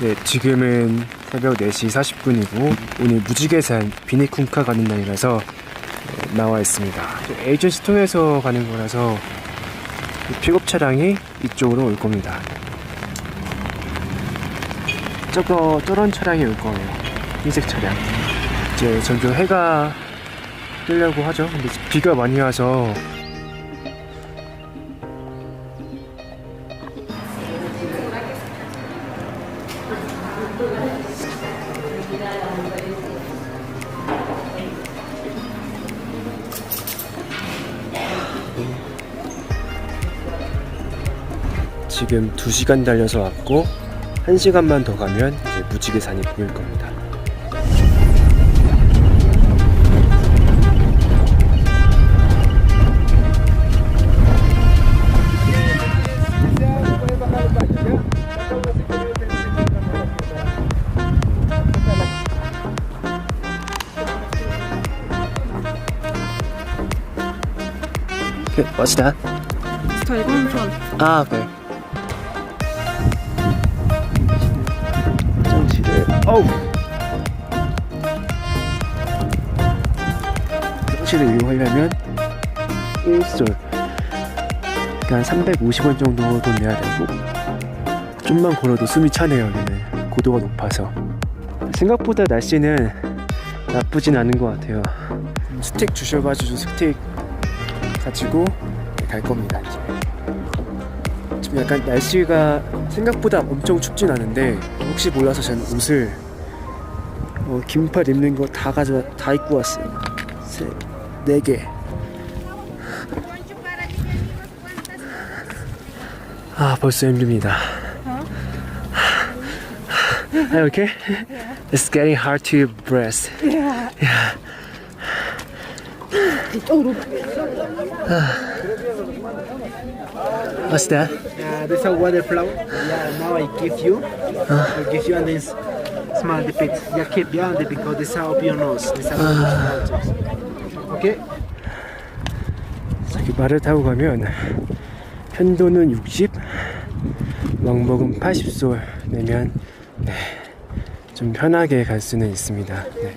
네, 지금은 새벽 4시 40분이고 오늘 무지개산 비니쿵카 가는 날이라서 네, 나와 있습니다. 에이전시 통해서 가는 거라서 이 픽업 차량이 이쪽으로 올 겁니다. 저거 저런 차량이 올 거예요. 흰색 차량. 이제 점점 해가 뜨려고 하죠. 근데 비가 많이 와서 지금 2시간 달려서 왔고 1시간만 더 가면 이제 무지개산이 보일 겁니다. Okay, what's that? 달곰선 아, 네. 어우. 화장실을 이용하려면 1솔 그러니까 350원 정도 돈 내야 되고. 좀만 걸어도 숨이 차네요 여기는 고도가 높아서. 생각보다 날씨는 나쁘진 않은 것 같아요. 스틱 주셔가지고 스틱 가지고 갈 겁니다 이제 지금 약간 날씨가 생각보다 엄청 춥진 않은데 혹시 몰라서 저는 옷을 어, 긴팔 입는 거 다 가져 다 입고 왔어요. 세, 네 개. 아 벌써 힘듭니다. Are you okay? It's getting hard to breathe. What's that? Uh, there's a water flower. Yeah, now I give you. I give you and then smell the pit. Yeah, keep behind it because this is up your nose. This is Okay? 저기 말을 타고 가면 편도는 60, 왕복은 80솔 내면 네, 좀 편하게 갈 수는 있습니다. 네.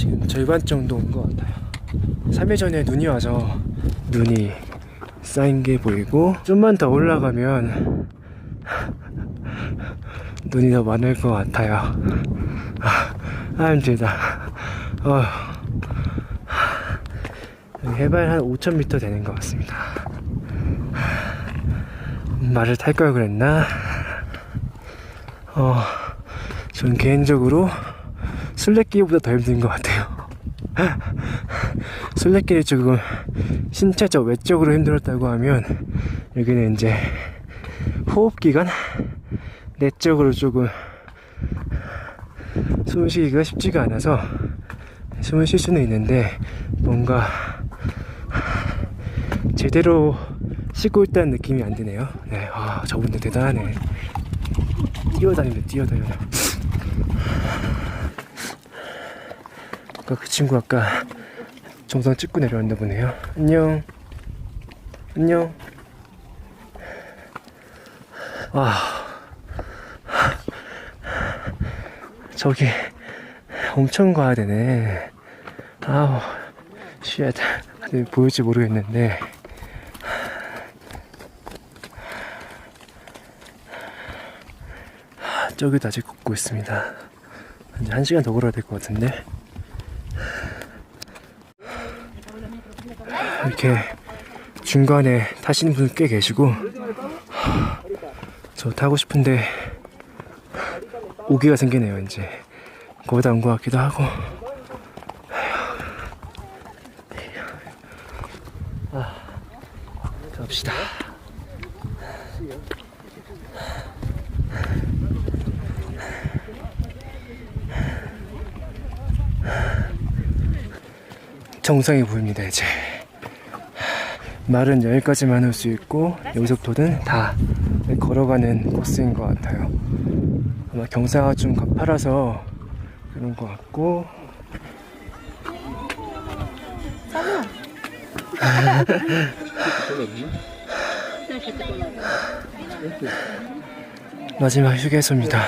지금 절반 정도 온 것 같아요. 3일 전에 눈이 와서 눈이 쌓인 게 보이고 좀만 더 올라가면 눈이 더 많을 것 같아요. 아, 아 힘들다. 어. 해발 한 5,000m 되는 것 같습니다. 말을 탈 걸 그랬나? 어, 전 개인적으로 술래길보다 더 힘든 것 같아요. 술래길이 조금 신체적, 외적으로 힘들었다고 하면 여기는 이제 호흡기관? 내적으로 조금 숨을 쉬기가 쉽지가 않아서 숨을 쉴 수는 있는데 뭔가 제대로 쉬고 있다는 느낌이 안 드네요. 네, 아, 저분들 대단하네. 뛰어다니네, 뛰어다녀. 아까 그 친구 아까 정상 찍고 내려왔나 보네요. 안녕. 안녕. 아. 저기 엄청 가야 되네. 아우, 쉣. 보일지 모르겠는데. 저기도 아직 걷고 있습니다. 이제 한 시간 더 걸어야 될 것 같은데. 이렇게 중간에 타시는 분 꽤 계시고 저 타고 싶은데 오기가 생기네요 이제. 거기다 온 것 같기도 하고. 아 갑시다 정상이 보입니다 이제 말은 여기까지만 올 수 있고 여기서부터는 다 걸어가는 코스인 것 같아요 아마 경사가 좀 가파라서 그런 것 같고 마지막 휴게소입니다.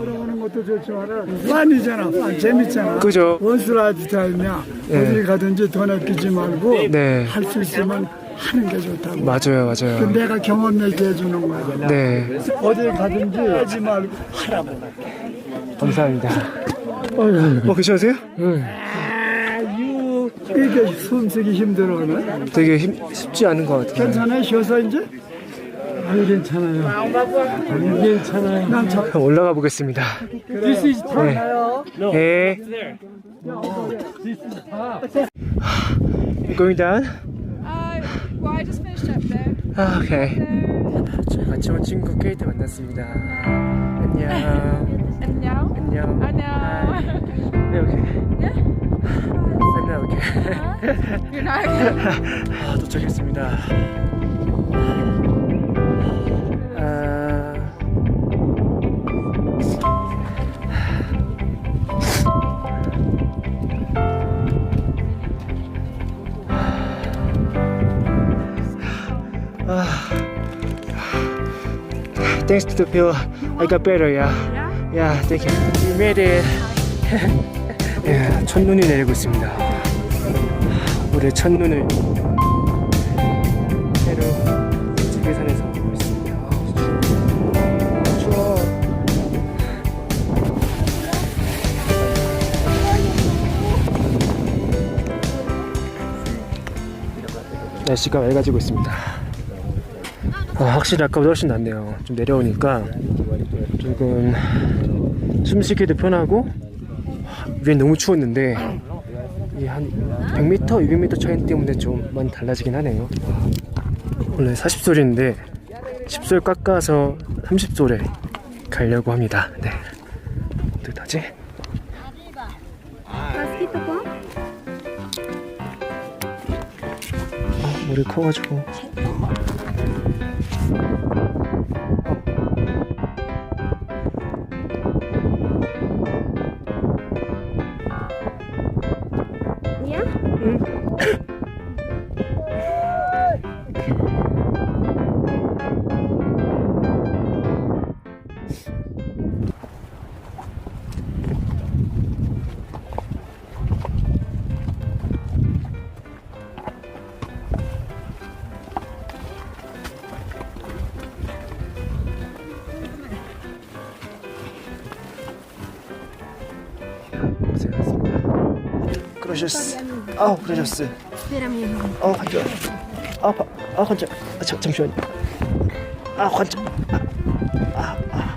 오는 것도 좋지만은 판이잖아 판 재밌잖아 그죠? 원수를 아주 잘냐 네. 어디 가든지 돈 아끼지 말고 네. 할 수 있으면 하는 게 좋다고 맞아요, 그 맞아요. 내가 경험 얘기해 주는 거야 네, 어디 가든지 하지 말고 하라고 감사합니다. 어, 괜찮으세요? 이게 숨쉬기 힘들어는 되게 힘, 쉽지 않은 것 같아요. 괜찮아요 쉬어서 이제 안 괜찮아요 안 괜찮아요 난 저, 그럼 올라가 보겠습니다. 네. 네. You going down? Uh, well, I just finished up there. 아, 오케이. 저희 같이 온 친구 케이트 만났습니다. 안녕. Now? 안녕. 안녕. 네, 오케이. Yeah? 네, not okay? 아, 도착했습니다. 아, Thanks to the pill, I got better. Yeah. Yeah, thank you. We made it. 예, 첫눈이 내리고 있습니다. 올해 첫눈을 새로 지계산에서 보고 있습니다. 추워. 날씨가 맑아지고 있습니다. 아, 확실히 아까보다 훨씬 낫네요. 좀 내려오니까 조금 숨쉬기도 편하고 위엔 너무 추웠는데 이한 100m, 200m 차이 때문에 좀 많이 달라지긴 하네요. 원래 40솔인데 10솔 깎아서 30솔에 가려고 합니다. 네. 어떡하지? 아, 머리 커가지고. 고생하셨습니다. 그러셨어. 아우, 그러셨어. 아, 환자. 아, 아, 아, 환자. 아, 자, 잠시만요. 아, 환자. 아, 아,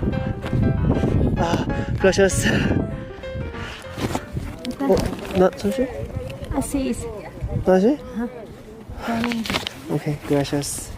아, 아 그러셨어. 어, 나 잠시. Es. 다시? 오케이, gracias.